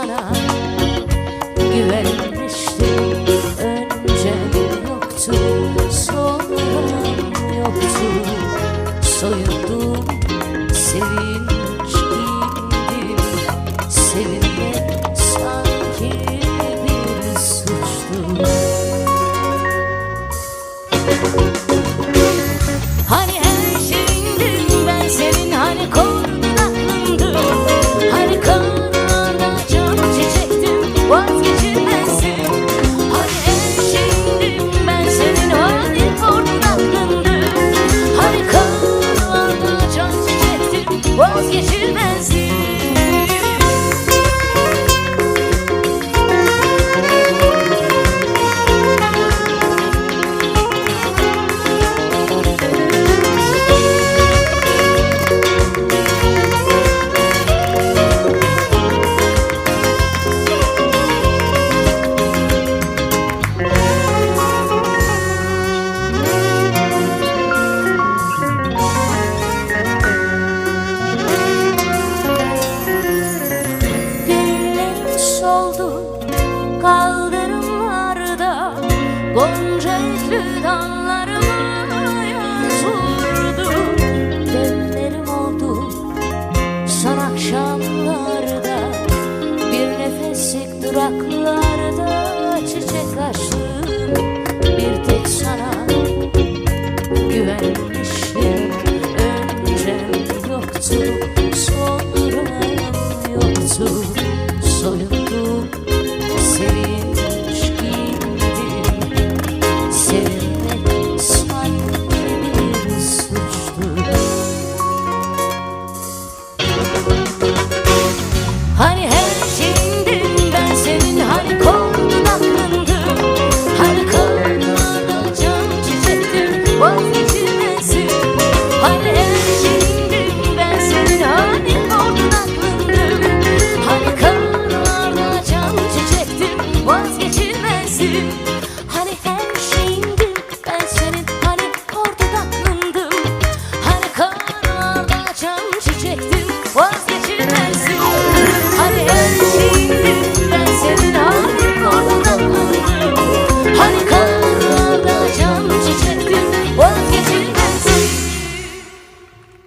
Sana Güvenmiştim. Öncem yoktu sonram yoktu. Soyundum sevinç giydim. Sevinmek sanki bir suçtu I'm vencido. Gonca yüklü dallarıma yaz vurdu Demlerim oldu son akşamlarda. Bir nefeslik duraklarda Çiçek açtım. Bir tek sana Güvenmişim. Öncem yoktu Sonram yoktu. Soyundum